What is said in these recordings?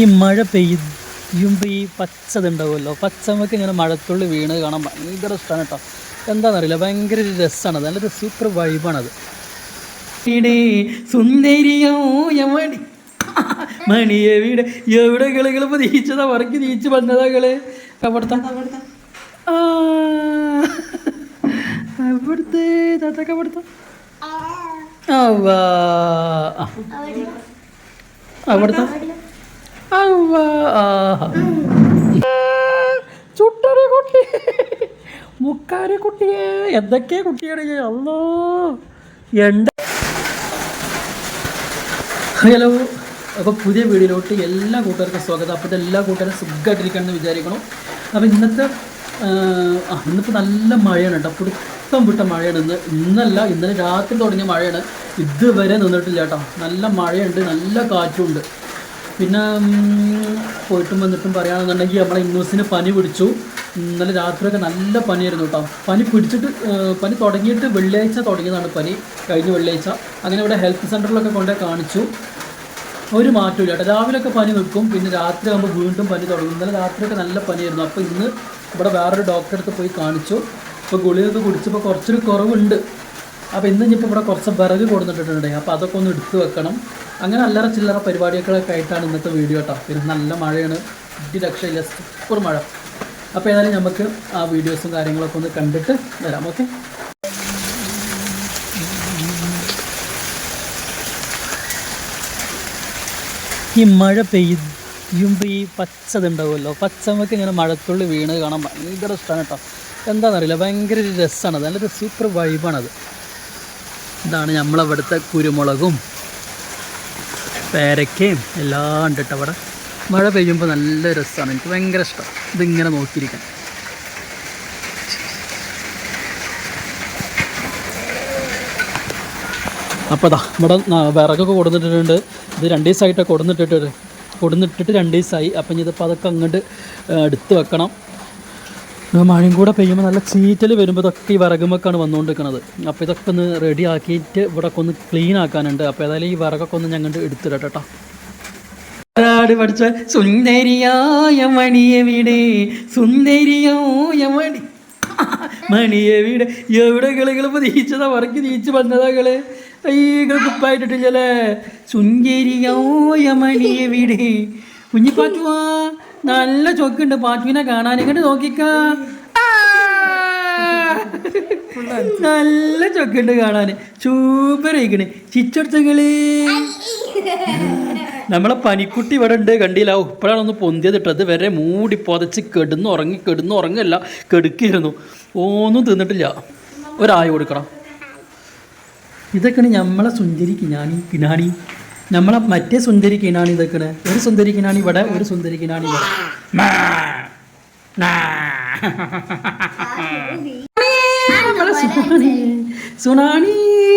ഈ മഴ പെയ്യുമ്പോൾ ഈ പച്ചതുണ്ടാവുമല്ലോ. പച്ചമ്മക്ക് ഇങ്ങനെ മഴത്തുള്ളി വീണ് കാണാൻ ഭയങ്കര ഇഷ്ടമാണ് കേട്ടോ എന്താണെന്നറിയില്ല ഭയങ്കര ഒരു രസമാണ് നല്ലൊരു സൂപ്പർ വൈബാണത് സുന്ദരിയോ യമണി മണിയെ വീട് എവിടെ കളികൾ നീച്ചതാ വറക്കി നീച്ച് വന്നതാ കളി. അവിടുത്തെ അവിടുത്തെ താത്ത അവിടുത്തെ. അവിടുത്തെ. ചുട്ടൊരു കുട്ടി. മുക്കാരി കുട്ടിയെ എന്തൊക്കെ കുട്ടിയാണ് അല്ലോ ഹലോ. അപ്പോൾ പുതിയ വീഡിയോയിലോട്ട് എല്ലാ കൂട്ടുകാർക്കും സ്വാഗതം. അപ്പോൾ എല്ലാ കൂട്ടുകാരും സുഖമായിട്ടിരിക്കണമെന്ന് വിചാരിക്കണം അപ്പോൾ ഇന്നത്തെ ഇന്നിപ്പോൾ നല്ല മഴയാണ് കേട്ടോ. പിടുത്തം വിട്ട മഴയാണ് ഇന്ന്. ഇന്നല്ല ഇന്നലെ രാത്രി തുടങ്ങിയ മഴയാണ്. ഇതുവരെ നിന്നിട്ടില്ല കേട്ടോ. നല്ല മഴയുണ്ട് നല്ല കാറ്റുണ്ട്. പിന്നെ പോയിട്ടും വന്നിട്ടും പറയുകയാണെന്നുണ്ടെങ്കിൽ നമ്മളെ ഇന്നൂസിന് പനി പിടിച്ചു. ഇന്നലെ രാത്രിയൊക്കെ നല്ല പനിയായിരുന്നു കേട്ടോ. പനി പിടിച്ചിട്ട് പനി തുടങ്ങിയിട്ട് വെള്ളിയാഴ്ച തുടങ്ങിയതാണ് പനി. കഴിഞ്ഞ വെള്ളിയാഴ്ച. അങ്ങനെ ഇവിടെ ഹെൽത്ത് സെന്ററിലൊക്കെ കൊണ്ടേ കാണിച്ചു. ഒരു മാറ്റവും ഇല്ല രാവിലെയൊക്കെ പനി നിൽക്കും പിന്നെ രാത്രി ആകുമ്പോൾ വീണ്ടും പനി തുടങ്ങും. ഇന്നലെ രാത്രിയൊക്കെ നല്ല പനിയായിരുന്നു. അപ്പോൾ ഇന്ന് ഇവിടെ വേറൊരു ഡോക്ടറെ അടുത്ത് പോയി കാണിച്ചു. അപ്പോൾ ഗുളികയൊക്കെ കുടിച്ചപ്പോൾ കുറച്ചൊരു കുറവുണ്ട്. അപ്പോൾ ഇന്ന് ഇനിയിപ്പോൾ ഇവിടെ കുറച്ച് വിറക് കൊടുത്തിട്ടുണ്ട് അപ്പോൾ അതൊക്കെ ഒന്ന് എടുത്തു വെക്കണം. അങ്ങനെ അല്ലറ ചില്ലറ പരിപാടികളൊക്കെ ആയിട്ടാണ് ഇന്നത്തെ വീഡിയോ കേട്ടോ പിന്നെ നല്ല മഴയാണ്. ഇടി രക്ഷയില്ല സൂപ്പർ മഴ. അപ്പോൾ ഏതായാലും നമുക്ക് ആ വീഡിയോസും കാര്യങ്ങളൊക്കെ ഒന്ന് കണ്ടിട്ട് വരാം. ഓക്കെ? ഈ മഴ പെയ്യുമ്പോൾ ഈ പച്ചതുണ്ടാവുമല്ലോ. പച്ചമൊക്കെ ഇങ്ങനെ മഴത്തുള്ളി വീണ് കാണാൻ ഭയങ്കര ഇഷ്ടമാണ് കേട്ടോ എന്താണെന്നറിയില്ല. ഭയങ്കര ഒരു രസമാണത് നല്ലൊരു സൂപ്പർ വൈബാണത് ഇതാണ് നമ്മളവിടുത്തെ കുരുമുളകും പേരക്കയും എല്ലാം ഉണ്ട് കേട്ടോ അവിടെ മഴ പെയ്യുമ്പോൾ നല്ല രസമാണ് എനിക്ക് ഭയങ്കര ഇഷ്ടം. ഇതിങ്ങനെ നോക്കിയിരിക്കാൻ. അപ്പോൾ അതാ ഇവിടെ വിറകൊക്കെ കൊടുന്നിട്ടിട്ടുണ്ട്. ഇത് രണ്ട് ദിവസമായിട്ടൊക്കെ കൊടുന്നിട്ടിട്ട് കൊടുന്നിട്ടിട്ട് രണ്ട് ദിവസമായി അപ്പം ഇതിപ്പോൾ അതൊക്കെ അങ്ങോട്ട് എടുത്ത് വെക്കണം. മഴയും കൂടെ പെയ്യുമ്പോൾ നല്ല ചീറ്റൽ വരുമ്പോൾ ഇതൊക്കെ ഈ വിറകുമൊക്കെയാണ് വന്നുകൊണ്ടിരിക്കുന്നത് അപ്പോൾ ഇതൊക്കെ ഒന്ന് റെഡി ആക്കിയിട്ട് ഇവിടെ ഒക്കെ ഒന്ന് ക്ലീൻ ആക്കാനുണ്ട്. അപ്പോൾ ഏതായാലും ഈ വിറകൊക്കെ ഒന്ന് ഞങ്ങൾ എടുത്തിടട്ടെ പഠിച്ച സുന്ദരിയായ മണിയവിടെ വീട്. സുന്ദരിയായ മണി. മണിയവിടെ വീട്. എവിടെ കളികൾ നീച്ചതാ വറക്കി നീച്ച് വന്നതാ കൾ അയ്യോ സുന്ദരിയായ മണിയവിടെ വീട്. കുഞ്ഞിപ്പാറ്റുവാ. നല്ല ചൊക്കുണ്ട് പാച്ചുവിനെ കാണാൻ. ഇങ്ങോട്ട് നോക്കിക്ക. നല്ല ചൊക്കുണ്ട് കാണാൻ. സൂപ്പർ ഇരിക്കണ് ചിച്ചടുത്തങ്ങൾ. നമ്മളെ പനിക്കുട്ടി ഇവിടെ ഉണ്ട് കണ്ടില്ല. ഇപ്പോഴാണ് ഒന്ന് പൊന്തിയത് ഇട്ടത് വരെ മൂടി പൊതച്ച് കിടന്ന് ഉറങ്ങി കിടന്ന് ഉറങ്ങല്ല. കെടുക്കിയിരുന്നു. ഒന്നും തിന്നിട്ടില്ല. ഒരായ കൊടുക്കണം. ഇതൊക്കെയാണ് നമ്മളെ സുന്ദരി കിനാണി കിനാണി. നമ്മളെ മറ്റേ സുന്ദരി കിണാണ് ഇതൊക്കെയാണ് ഒരു സുന്ദരി കിണാണ് ഇവിടെ ഒരു സുന്ദരി കിണാണ് ഇവിടെ. മാ. നാ. നമ്മളെ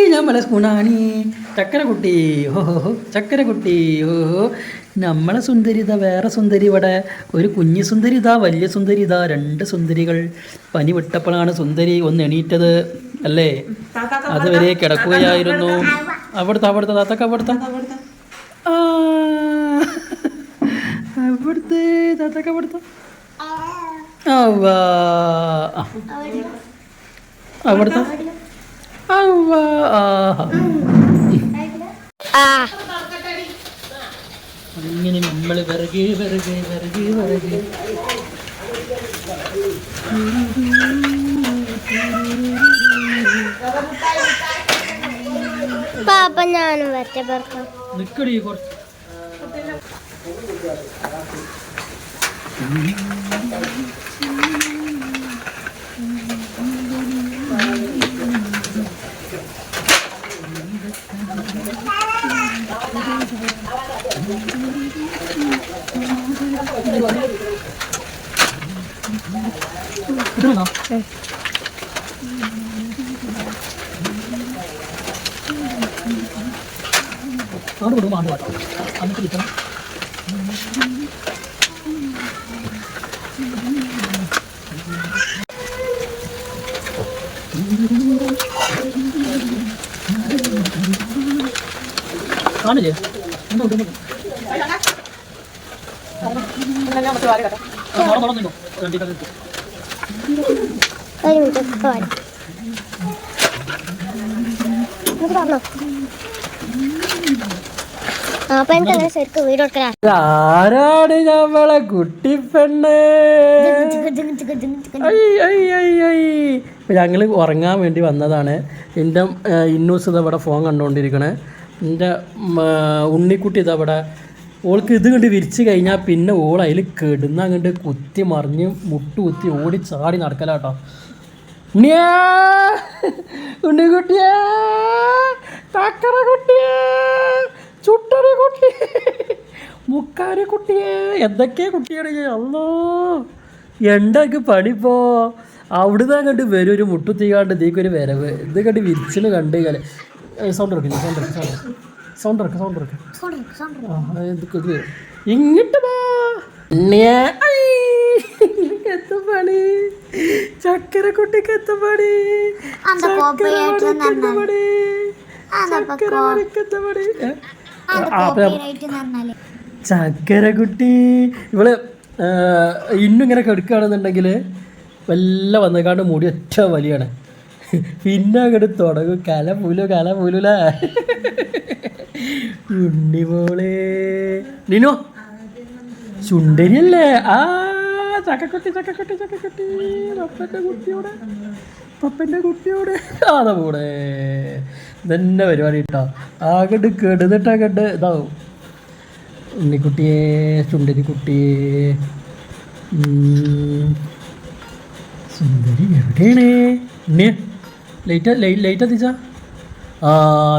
നമ്മളെ സുനാണി ചക്കരക്കുട്ടി ഓഹോ ചക്കരക്കുട്ടി ഓഹോ നമ്മളെ സുന്ദരിത വേറെ സുന്ദരി ഇവിടെ. ഒരു കുഞ്ഞു സുന്ദരിത ഇതാ വലിയ സുന്ദരിത ഇതാ രണ്ട് സുന്ദരികൾ. പനി വിട്ടപ്പോഴാണ് സുന്ദരി ഒന്ന് എണീറ്റത് അല്ലേ? അതുവരെ കിടക്കുകയായിരുന്നു. അവിടുത്തെ അവിടുത്തെ താത്തക്ക അവിടുത്തെ. അവിടുത്തെ താത്തക്ക അവിടുത്തെ? ആഹാ. നമ്മൾ വിറക് വിറക് വിറക് വിറക്. പാപ്പ ഞാനും വരട്ടെ പറക്കാം നിക്കടി കുറച്ച് ഇതാണോ? ആണ്ട് വിടും ആണ്ട് വാട്ടും എന്നിട്ട് കിട്ടണം കാണില്ലേ? എന്താ കൊണ്ടുവന്നത് ഒരു മിനിറ്റ് ആരാണ് നമ്മളെ കുട്ടിപ്പെണ്ണ് ഞങ്ങൾ ഉറങ്ങാൻ വേണ്ടി വന്നതാണ്. എന്റെ ഇന്നൂസ് ഇത് ഇവിടെ ഫോൺ കണ്ടുകൊണ്ടിരിക്കണേ എന്റെ ഉണ്ണിക്കുട്ടി ഇത് ഇവിടെ. ഓൾക്ക് ഇത് കണ്ട് വിരിച്ചു കഴിഞ്ഞാൽ പിന്നെ ഓൾ അതിൽ കെടുന്ന കണ്ട് കുത്തി മറിഞ്ഞ് മുട്ടു കുത്തി ഓടി ചാടി നടക്കലാട്ടോ. ഉണ്ണിയാ! ഉണ്ണിക്കുട്ടിയാ! തക്കറ കുട്ടിയാ! ചുട്ടറി കുട്ടി മുക്കാരി കുട്ടിയെ എന്തൊക്കെയാ കുട്ടിയാണെങ്കിൽ അല്ലോ എന്തൊക്കെ പണിപ്പോ അവിടുന്ന് കണ്ട് വരും ഒരു മുട്ടുത്തിക്കാണ്ട് ഇതേക്കൊരു വരവ്. ഇത് കണ്ട് വിരിച്ചിൽ കണ്ട് കാലം സൗണ്ട് ഇറക്കില്ല സൗണ്ട് ഇറക്കി സൗണ്ട് സൗണ്ട് ഇറക്കി സൗണ്ട് ഇറക്കി. ഇങ്ങോട്ട് പണി ചക്കര കുട്ടിക്ക് എത്ത പണി? ചക്കര പണി? ചക്കര പണിക്കെത്ത പണി? ചക്കരക്കുട്ടി. ഇവൾ ഇന്നും ഇങ്ങനെ കെടുക്കുകയാണെന്നുണ്ടെങ്കിൽ വല്ല വന്നേക്കാണ്ട് മുടി ഒറ്റ വലിയാണ്. പിന്നെ അങ്ങോട്ട് തുടങ്ങും. കല പൂലു കല പൂലൂല. ഉണ്ണിമോളെ നിനോ? ചുണ്ടരിയല്ലേ ആ ചക്കക്കുട്ടി ചക്കക്കുട്ടി ചക്കക്കുട്ടി. കുട്ടിയോടെ. പപ്പന്റെ കുട്ടിയോടെ. അതെ കൂടെ. ഇതന്നെ പരിപാടി കേട്ടോ ആകട്ട് കെടുതിട്ടങ്ങട്ട് ഇതാവും. ഉണ്ണിക്കുട്ടിയെ ചുണ്ടരി കുട്ടിയെ. സുന്ദരി എവിടെയാണ്? ഉണ്ണിയ ലൈറ്റ് ലൈറ്റ് എത്തിച്ച ആ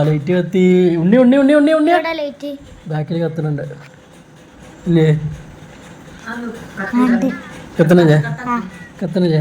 ലൈറ്റ് കത്തി. ഉണ്ണി ഉണ്ണി ഉണ്ണി ഉണ്ണി ഉണ്ണി ബാക്കിൽ കത്തണുണ്ട്. ഇല്ലേ? കത്തണില്ലേ? കത്തണില്ലേ?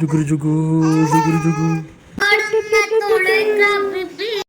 ജുഗുരു ജുഗു ജുഗുരു ജുഗു